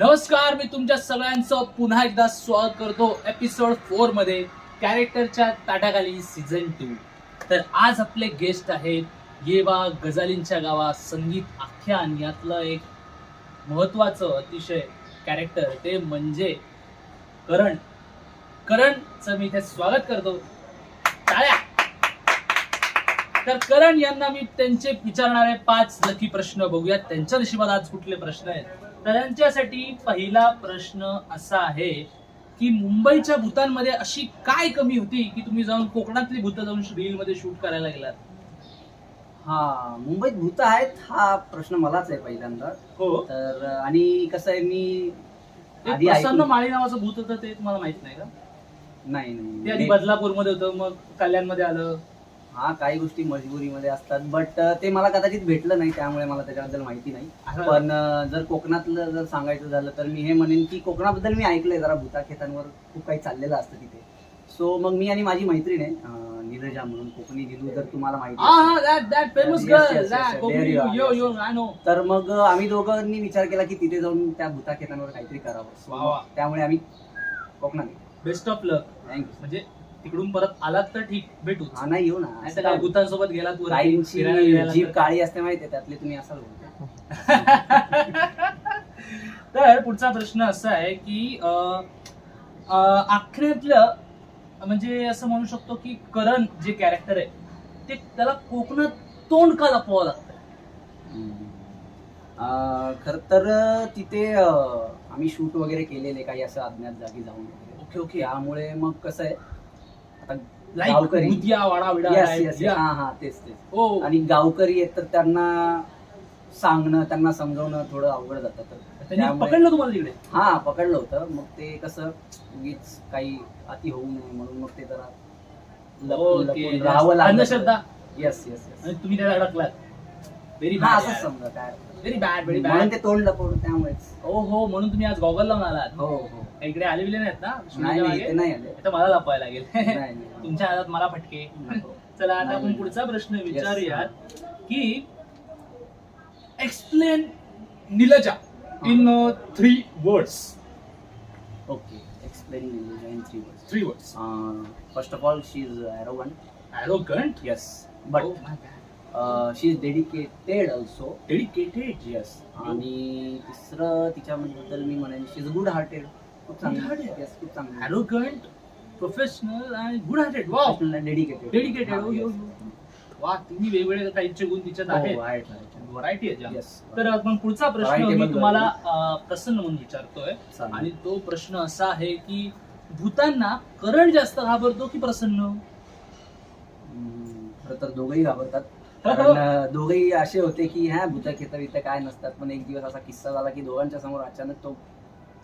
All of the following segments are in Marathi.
नमस्कार मी तुमच्या सगळ्यांचं पुन्हा एकदा स्वागत करतो एपिसोड फोरमध्ये कॅरेक्टरच्या ताटाखाली सीझन टू तर आज आपले गेस्ट आहेत येवा गजालींच्या गावा संगीत आख्यान यातलं एक महत्वाचं अतिशय कॅरेक्टर ते म्हणजे करण. करणचं मी इथे स्वागत करतो. टाळ्या! तर करण यांना मी त्यांचे विचारणारे पाच लकी प्रश्न बघूयात. त्यांच्या नशिबात आज कुठले प्रश्न आहेत? तर त्यांच्यासाठी पहिला प्रश्न असा आहे की मुंबईच्या भूतांमध्ये अशी काय कमी होती की तुम्ही जाऊन कोकणातली भूत जाऊन रील मध्ये शूट करायला गेलात हा मुंबईत भूत आहेत हा प्रश्न मलाच आहे पहिल्यांदा. हो. तर आणि कसं आहे मी आधी प्रसन्न माळी नावाचं भूत होतं ते तुम्हाला माहीत नाही का? नाही ते आधी नाही बदलापूरमध्ये होतं मग कल्याणमध्ये आलं. हा काही गोष्टी मजबुरीमध्ये असतात बट ते मला कदाचित भेटलं नाही त्यामुळे मला त्याच्याबद्दल माहिती नाही. पण जर कोकणातलं जर सांगायचं झालं तर मी हे म्हणेन की कोकणाबद्दल मी ऐकलंय जरा भूताखेतांवर खूप काही चाललेलं असतं तिथे. सो मग मी आणि माझी मैत्रीण आहे नीरजा म्हणून कोकणी दिलू जर तुम्हाला माहिती तर मग आम्ही दोघांनी विचार केला की तिथे जाऊन त्या भूताखेतांवर काहीतरी करावं. त्यामुळे आम्ही कोकणात बेस्ट ऑफ लक थँक्यू म्हणजे तिकडून परत आलात तर ठीक भेटू हा नाही येऊ ना. नाही तर काय? भूतांसोबत गेलात वरती, काहींची फिरायला बिरायला जीभ तर- काळी असते माहितीये त्यातली तुम्ही असाल बोलते. तर पुढचा प्रश्न असा आहे की अं, अं, आखण्यातलं म्हणजे असं म्हणू शकतो की करण जे कॅरेक्टर आहे ते त्याला कोकणात तोंड का लपवावं लागतं अं, खर तर तिथे अं, आम्ही शूट वगैरे केलेले काही असं अज्ञात जागी जाऊन वगैरे. Okay okay. त्यामुळे मग कसं आहे गावकरी. तेच तेच. आणि गावकरी आहेत तर त्यांना सांगणं त्यांना समजवणं थोडं अवघड जातं. तर पकडलं तुम्हाला तिकडे? हा पकडलं होतं. मग ते कसं उगीच काही अति होऊ नये म्हणून मग ते जरा राहावं लागलं. येस येस येस तुम्ही त्याला अडकलात. व्हेरी हा बॅड असंच समजा काय व्हेरी बॅड व्हेरी म्हणून बॅड ते तोंड लपवलं त्यामुळेच. हो हो म्हणून तुम्ही आज गॉगल लावून आलात. हो हो. काही इकडे आले बिले नाहीत ना? नाही नाही मागे? ते नाही आले. आता मला लपवायला लागेल. नाही, नाही. तुमच्या हातात मला फटके. नको. चला आता आपण नाही. पुढचा प्रश्न. विचारूयात की explain निलजा in three words okay explain in three words three words first of all she is arrogant yes but she is dedicated also dedicated yes आणि तिसरं तिच्याबद्दल मी म्हणेन शी इज गुड हार्टेड खूप चांगली? येस खूप चांगली ॲरोगंट प्रोफेशनल आणि good hearted wow dedicated dedicated वा तिन्ही वेगवेगळे टाईपचे गुण तिच्यात हो, आहेत. व्हरायटी आहे तर आपण पुढचा प्रश्न मी. तुम्हाला प्रसन्न म्हणून विचारतोय. आणि तो प्रश्न असा आहे की भूतांना करण जास्त घाबरतो की प्रसन्न? खरं तर दोघंही घाबरतात. कारण अं, दोघंही असे होते की हा भूत खेत बित काय नसतात पण एक दिवस असा किस्सा झाला की दोघांच्या समोर अचानक तो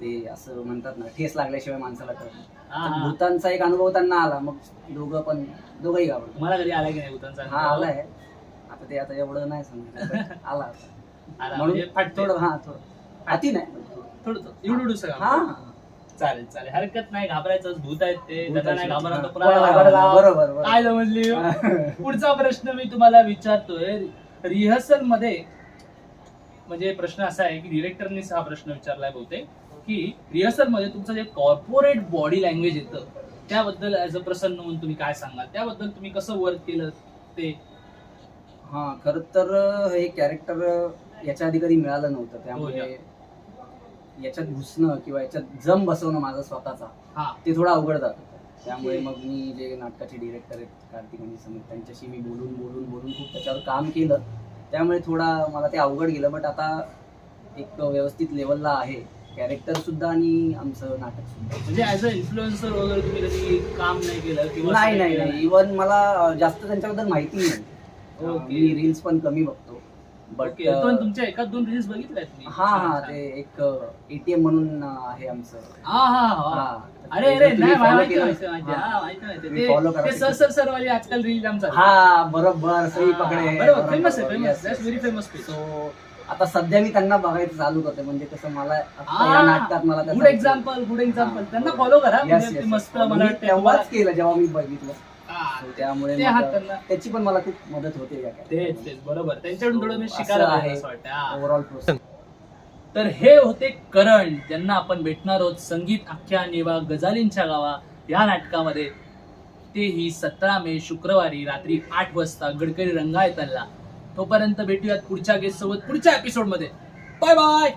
ते असं म्हणतात ना ठेस लागल्याशिवाय माणसाला कळत. हा, हा. भूतांचा एक अनुभव त्यांना आला मग दोघं पण दोघंही घाबरतात तुम्हाला कधी आला की नाही भूतांचा हा? आलाय आता ते आता एवढं नाही सांगितलं आला म्हणून म्हणजे. थोडं हा थोडं अति नाही थोडं. हा. चालेल चालेल. हरकत नाही घाबरायचं भूत आहेत ते. नाही हा. कुणाला हा, घाबरायला? बरोबर बरोबर. काय समजली पुढचा प्रश्न मी तुम्हाला विचारतोय. रिहर्सलमध्ये म्हणजे प्रश्न असा आहे की डिरेक्टरनीच हा प्रश्न विचारलाय बहुतेक की रिहर्सलमध्ये तुमचं जे कॉर्पोरेट बॉडी लँग्वेज येतं त्याबद्दल ऍज अ प्रसन्न म्हणून तुम्ही काय सांगाल? त्याबद्दल तुम्ही कसं वर्क केलं ते? हा खर तर हे कॅरेक्टर याच्या आधी कधी मिळालं नव्हतं. हो, त्यामुळे याच्यात घुसणं किंवा याच्यात जम बसवणं माझा स्वतःचा हा. ते थोडं अवघड जात त्यामुळे मग मी जे नाटकाचे डिरेक्टर आहेत कार्तिक आणि समीर त्यांच्याशी मी बोलून बोलून बोलून खूप त्याच्यावर काम केलं. त्यामुळे थोडा मला ते अवघड गेलं बट आता एक व्यवस्थित लेवलला आहे. कॅरेक्टर सुद्धा आणि आमचं नाटक सुद्धा. म्हणजे ऍज अ इन्फ्लुएन्सर वगैरे तुम्ही कधी काम नाही केलं नाही नाही इवन मला जास्त त्यांच्याबद्दल माहिती नाही. मी रील्स पण कमी बघतो. बट Okay, पण तुमच्या एकाच दोन रील्स बघितल्यात मी हा हा ते एक एटीएम म्हणून अं, आहे आमचं. हा हा हा. अरे अरे नाही मला माहिती केलं? माहिती माहिती. हा. माहिती माहिती. तुम्ही follow ते करा ते सर सर सर वाली आजकाल रील जाम चालू हा बरोबर सही पकडे. बरोबर फेमस आहे famous that's very famous so आता सध्या मी त्यांना बघायचं चालू करते म्हणजे कसं मला आता हा. नाटकात मला गुड एक्झाम्पल गुड एक्झाम्पल त्यांना. फॉलो करा. Yes, म्हणजे yes, ते मस्त. मला मी वाटतं तेव्हाच केलं जेव्हा मी बघितलं. So त्यामुळे ते त्यांना त्याची पण मला खूप मदत होते या तेच तेच बरोबर. त्यांच्याकडून थोडं मी असं शिकायला आहे. पाहिजे असं वाटतं हा. ओव्हरऑल प्रोसेस तर हे होते करण ज्यांना आपण भेटणार आहोत संगीत आख्या नेवा गजालींच्या गावा या नाटकामध्ये. तेही सतरा मे शुक्रवारी रात्री आठ वाजता गडकरी रंगायतनला. तोपर्यंत भेटूयात पुढच्या गेस्ट सोबत पुढच्या एपिसोडमध्ये. Bye bye